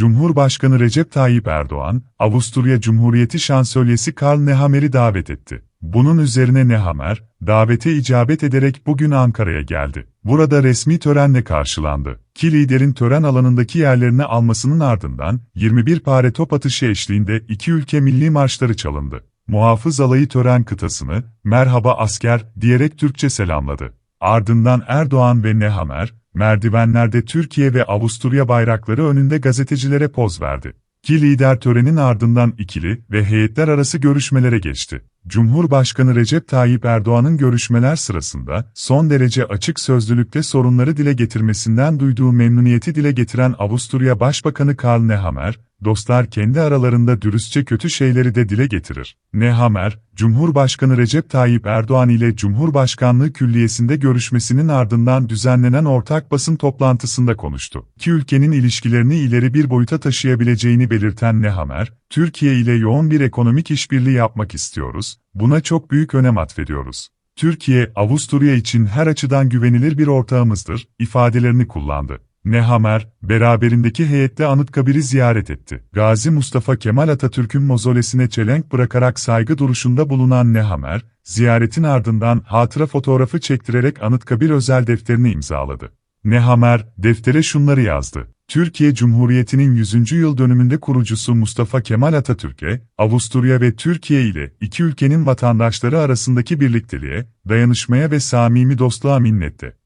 Cumhurbaşkanı Recep Tayyip Erdoğan, Avusturya Cumhuriyeti Şansölyesi Karl Nehammer'i davet etti. Bunun üzerine Nehammer, davete icabet ederek bugün Ankara'ya geldi. Burada resmi törenle karşılandı. Ki liderin tören alanındaki yerlerini almasının ardından, 21 pare top atışı eşliğinde iki ülke milli marşları çalındı. Muhafız alayı tören kıtasını, merhaba asker, diyerek Türkçe selamladı. Ardından Erdoğan ve Nehammer, merdivenlerde Türkiye ve Avusturya bayrakları önünde gazetecilere poz verdi. Ki lider törenin ardından ikili ve heyetler arası görüşmelere geçti. Cumhurbaşkanı Recep Tayyip Erdoğan'ın görüşmeler sırasında son derece açık sözlülükte sorunları dile getirmesinden duyduğu memnuniyeti dile getiren Avusturya Başbakanı Karl Nehammer, dostlar kendi aralarında dürüstçe kötü şeyleri de dile getirir. Nehammer, Cumhurbaşkanı Recep Tayyip Erdoğan ile Cumhurbaşkanlığı Külliyesi'nde görüşmesinin ardından düzenlenen ortak basın toplantısında konuştu. İki ülkenin ilişkilerini ileri bir boyuta taşıyabileceğini belirten Nehammer, Türkiye ile yoğun bir ekonomik işbirliği yapmak istiyoruz, buna çok büyük önem atfediyoruz. Türkiye, Avusturya için her açıdan güvenilir bir ortağımızdır, ifadelerini kullandı. Nehammer, beraberindeki heyette Anıtkabir'i ziyaret etti. Gazi Mustafa Kemal Atatürk'ün mozolesine çelenk bırakarak saygı duruşunda bulunan Nehammer, ziyaretin ardından hatıra fotoğrafı çektirerek Anıtkabir özel defterini imzaladı. Nehammer, deftere şunları yazdı. Türkiye Cumhuriyeti'nin 100. yıl dönümünde kurucusu Mustafa Kemal Atatürk'e, Avusturya ve Türkiye ile iki ülkenin vatandaşları arasındaki birlikteliğe, dayanışmaya ve samimi dostluğa minnetti.